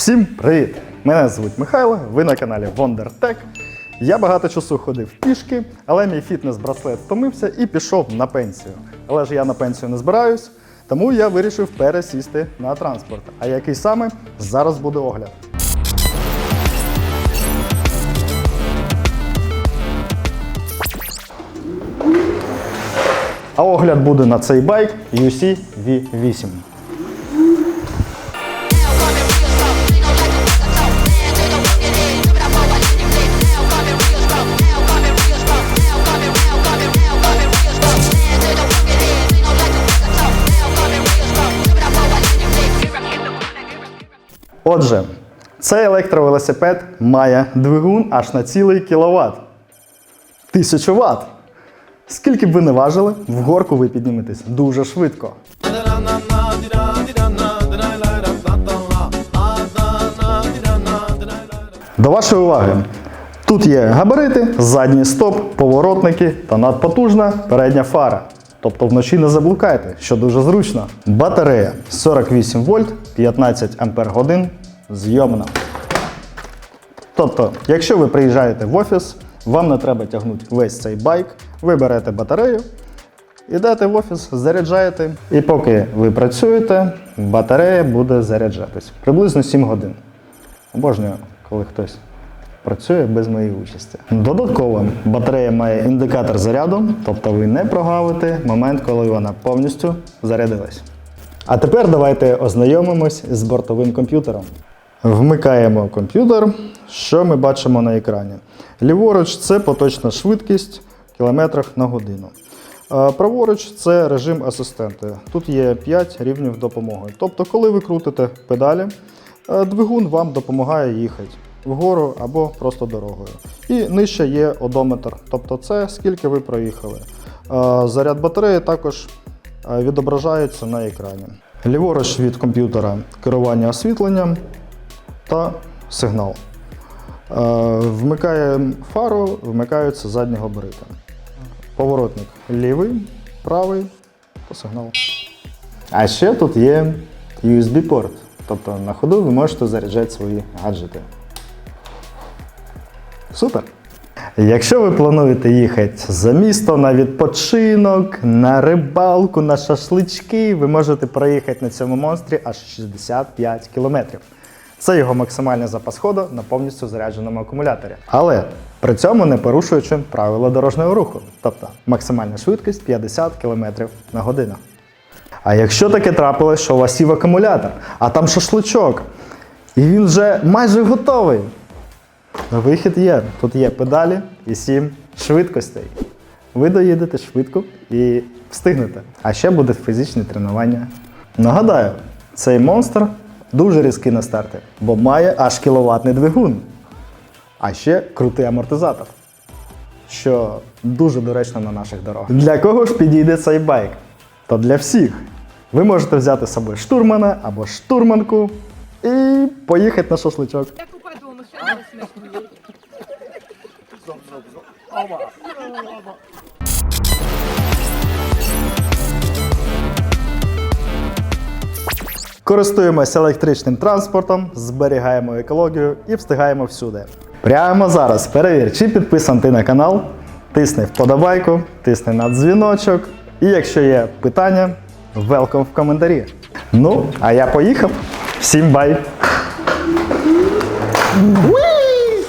Всім привіт! Мене звуть Михайло, ви на каналі WonderTech. Я багато часу ходив пішки, але мій фітнес-браслет втомився і пішов на пенсію. Але ж я на пенсію не збираюсь, тому я вирішив пересісти на транспорт. А який саме зараз буде огляд. А огляд буде на цей байк UC V8. Отже, цей електровелосипед має двигун аж на цілий кіловат. 1000 Вт. Скільки б ви не важили, в горку ви підніметесь дуже швидко. До вашої уваги. Тут є габарити, задній стоп, поворотники та надпотужна передня фара. Тобто вночі не заблукайте, що дуже зручно. Батарея 48 вольт, 15 ампер годин, зйомна. Тобто, якщо ви приїжджаєте в офіс, вам не треба тягнути весь цей байк, ви берете батарею, йдете в офіс, заряджаєте, і поки ви працюєте, батарея буде заряджатись приблизно 7 годин. Обожнюю, коли хтось працює без моєї участі. Додатково батарея має індикатор заряду, тобто ви не прогавите момент, коли вона повністю зарядилась. А тепер давайте ознайомимось з бортовим комп'ютером. Вмикаємо комп'ютер. Що ми бачимо на екрані? Ліворуч це поточна швидкість в кілометрах на годину. Праворуч це режим асистента. Тут є 5 рівнів допомоги. Тобто, коли ви крутите педалі, е, двигун вам допомагає їхати вгору або просто дорогою. І нижче є одометр, тобто це скільки ви проїхали. Заряд батареї також відображається на екрані. Ліворуч від комп'ютера керування освітленням та сигнал. Вмикає фару, вмикаються задні габарити. Поворотник лівий, правий та сигнал. А ще тут є USB-порт. Тобто на ходу ви можете заряджати свої гаджети. Супер! Якщо ви плануєте їхати за місто на відпочинок, на рибалку, на шашлички, ви можете проїхати на цьому монстрі аж 65 кілометрів. Це його максимальний запас ходу на повністю зарядженому акумуляторі. Але при цьому не порушуючи правила дорожнього руху, тобто максимальна швидкість 50 км на годину. А якщо таке трапилось, що у вас сів акумулятор, а там шашличок, і він вже майже готовий. Вихід є. Тут є педалі і сім швидкостей. Ви доїдете швидко і встигнете. А ще буде фізичне тренування. Нагадаю, цей монстр дуже різкий на старті, бо має аж кіловатний двигун. А ще крутий амортизатор, що дуже доречно на наших дорогах. Для кого ж підійде цей байк? То для всіх. Ви можете взяти з собою штурмана або штурманку і поїхати на шашличок. Я подумала, що це смішно. Користуємося електричним транспортом, зберігаємо екологію і встигаємо всюди. Прямо зараз перевір, чи підписаний ти на канал, тисни вподобайку, тисни на дзвіночок. І якщо є питання, велком в коментарі. Ну, а я поїхав. Всім бай!